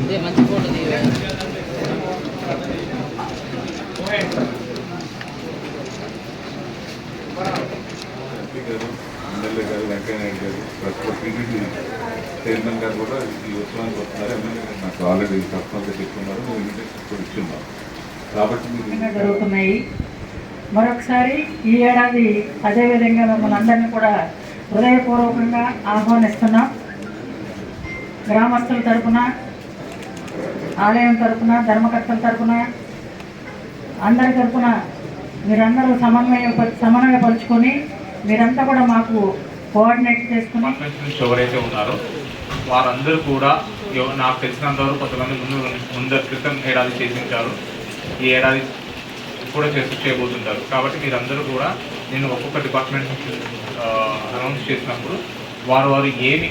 ఇదే మంచి ఫోటో గారు ఎమ్మెల్యే గారు వెంకయ్యనాయుడు గారు ప్రతి టీడీపీ చైర్మన్ గారు కూడా ఈ ఉత్సవానికి వస్తున్నారు ఎమ్మెల్యే గారు నాకు ఆల్రెడీ తప్పకుండా మేము ఇన్విటేషన్ కూడా ఇచ్చున్నాం కాబట్టి జరుగుతున్నాయి. మరొకసారి ఈ ఏడాది అదేవిధంగా మిమ్మల్ని అందరినీ కూడా హృదయపూర్వకంగా ఆహ్వానిస్తున్నాం. గ్రామస్తుల తరపున ఆలయం తరపున ధర్మకర్తల తరఫున అందరి తరపున మీరందరూ సమన్వయం సమన్వయపరుచుకొని మీరంతా కూడా మాకు కోఆర్డినేట్ చేసుకుని ఎవరైతే ఉన్నారో వారందరూ కూడా నాకు తెలిసినంత వరకు కొంతమంది ముందు ముందు క్రితం ఏడాది చేసించారు ఈ ఏడాది కూడా చేసి చేయబోతుంటారు. కాబట్టి మీరందరూ కూడా నేను ఒక్కొక్క డిపార్ట్మెంట్ అనౌన్స్ చేసినప్పుడు వారు వారు ఏమి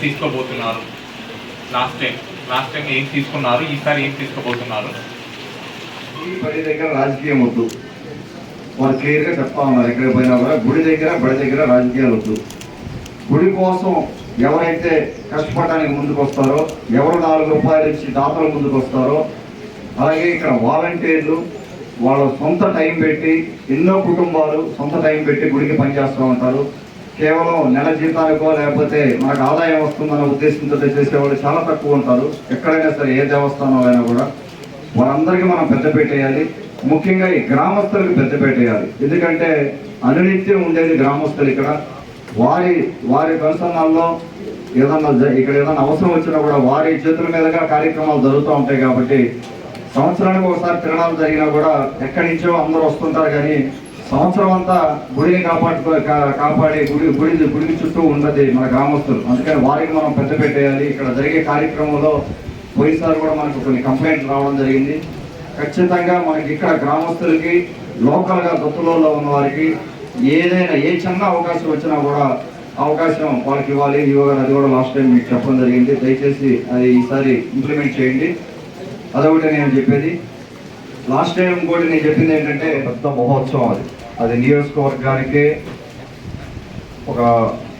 తీసుకోబోతున్నారు? లాస్ట్ టైం లాస్ట్ టైం ఏం తీసుకున్నారు? ఈసారి ఏం తీసుకోబోతున్నారు? ఈ బడి దగ్గర రాజకీయం వద్దు. వారు క్లియర్గా చెప్తా ఉన్నారు ఎక్కడికి పోయినా కూడా. గుడి దగ్గర బడి దగ్గర రాజకీయాలు వద్దు. గుడి కోసం ఎవరైతే కష్టపడడానికి ముందుకు వస్తారో ఎవరు నాలుగు రూపాయలు ఇచ్చి దాతలు ముందుకు వస్తారో అలాగే ఇక్కడ వాలంటీర్లు వాళ్ళ సొంత టైం పెట్టి ఎన్నో కుటుంబాలు సొంత టైం పెట్టి గుడికి పనిచేస్తూ ఉంటారు. కేవలం నెల జీతానికో లేకపోతే మనకు ఆదాయం వస్తుందన్న ఉద్దేశంతో చేసేవాళ్ళు చాలా తక్కువ ఉంటారు. ఎక్కడైనా సరే ఏ దేవస్థానంలో అయినా కూడా. వారందరికీ మనం పెద్దపీట వేయాలి. ముఖ్యంగా ఈ గ్రామస్తులకు పెద్దపీట వేయాలి. ఎందుకంటే అనునిత్యం ఉండేది గ్రామస్తులు ఇక్కడ. వారి వారి కనుసన్నాల్లో ఏదన్నా ఇక్కడ ఏదైనా అవసరం వచ్చినా కూడా వారి చేతుల మీదుగా కార్యక్రమాలు జరుగుతూ ఉంటాయి కాబట్టి సంవత్సరానికి ఒకసారి తిరణాలు జరిగినా కూడా ఎక్కడి నుంచో అందరూ వస్తుంటారు కానీ సంవత్సరం అంతా గుడిని కాపాడుకో కా- గుడి గుడి గుడిని చుట్టూ ఉన్నది మన గ్రామస్తులు. అందుకని వారికి మనం పెద్ద పెట్టేయాలి. ఇక్కడ జరిగే కార్యక్రమంలో పోయినసారి కూడా మనకు కొన్ని కంప్లైంట్లు రావడం జరిగింది. ఖచ్చితంగా మనకి ఇక్కడ గ్రామస్తులకి లోకల్గా దత్తులలో ఉన్న వారికి ఏదైనా ఏ చిన్న అవకాశం వచ్చినా కూడా అవకాశం వాళ్ళకి ఇవ్వాలి. యువ అది కూడా లాస్ట్ టైం మీకు చెప్పడం జరిగింది. దయచేసి అది ఈసారి ఇంప్లిమెంట్ చేయండి. అదొకటి నేను చెప్పేది. లాస్ట్ టైం కూడా నేను చెప్పింది ఏంటంటే పెద్ద మహోత్సవం అది. అది నియోజకవర్గానికే ఒక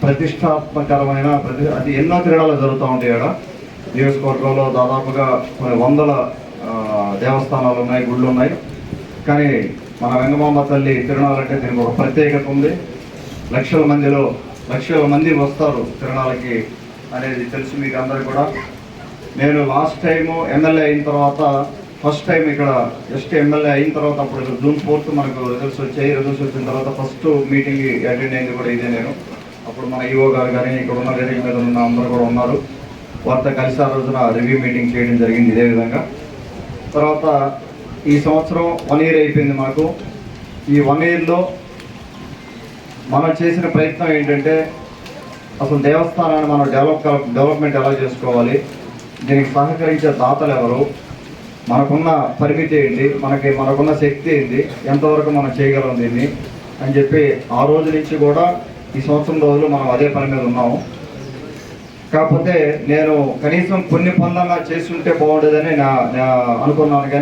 ప్రతిష్టాత్మకరమైన ప్రతి అది ఎన్నో తిరణాలు జరుగుతూ ఉంటాయి అక్కడ నియోజకవర్గంలో దాదాపుగా కొన్ని వందల దేవస్థానాలు ఉన్నాయి గుళ్ళు ఉన్నాయి. కానీ మన వెంగమాంబ తల్లి తిరునాళ్ళంటే దీనికి ఒక ప్రత్యేకత ఉంది. లక్షల మందిలో లక్షల మంది వస్తారు తిరణాలకి అనేది తెలుసు మీకు అందరు కూడా. నేను లాస్ట్ టైము ఎమ్మెల్యే అయిన తర్వాత ఫస్ట్ టైం ఇక్కడ జస్ట్ ఎమ్మెల్యే అయిన తర్వాత అప్పుడు జూన్ ఫోర్త్ మనకు రిజల్ట్స్ వచ్చాయి. రిజల్ట్స్ వచ్చిన తర్వాత ఫస్ట్ మీటింగ్ అటెండ్ అయింది కూడా ఇదే నేను. అప్పుడు మన ఈఓ గారు కానీ ఇక్కడ ఉన్న రేటింగ్ మీద ఉన్న అందరూ కూడా ఉన్నారు. వారితో కలిసి ఆ రోజున రివ్యూ మీటింగ్ చేయడం జరిగింది ఇదే విధంగా. తర్వాత ఈ సంవత్సరం వన్ ఇయర్ అయిపోయింది మనకు ఈ వన్ ఇయర్లో మనం చేసిన ప్రయత్నం ఏంటంటే అసలు దేవస్థానాన్ని మనం డెవలప్ డెవలప్మెంట్ ఎలా చేసుకోవాలి? దీనికి సహకరించే దాతలు ఎవరు? మనకున్న పరిమితి ఏంటి? మనకి మనకున్న శక్తి ఏంటి? ఎంతవరకు మనం చేయగలం దీన్ని? అని చెప్పి ఆ రోజు నుంచి కూడా ఈ సంవత్సరం రోజులు మనం అదే పని మీద ఉన్నాము. కాకపోతే నేను కనీసం కొన్ని పనులన్నా చేస్తుంటే బాగుండేదని నా నా అనుకున్నాను. కానీ